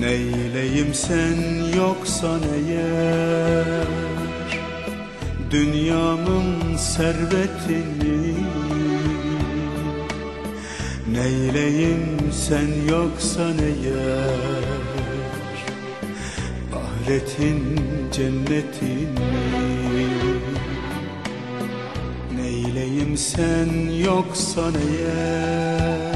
Neyleyim sen yoksan eğer Dünyamın servetini. Neyleyim sen yoksan eğer Ahiretin cennetini. Neyleyim sen yoksan eğer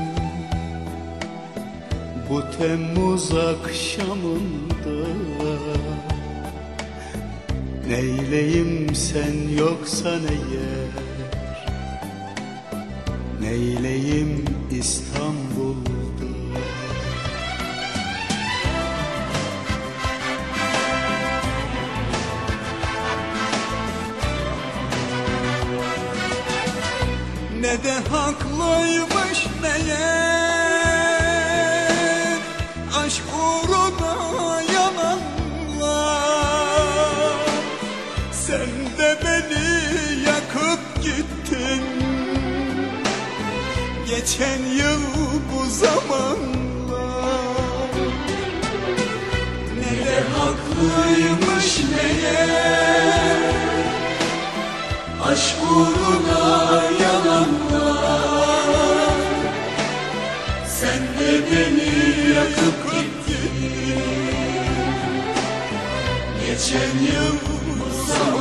bu Temmuz akşamında Neyleyim sen yoksan eğer Neyleyim İstanbul'da Geçen yıl bu zamanlar Neler haklıymış meğer Aşk uğruna yalanlar. Sen de beni yakıp gittin. Geçen yıl bu zamanlar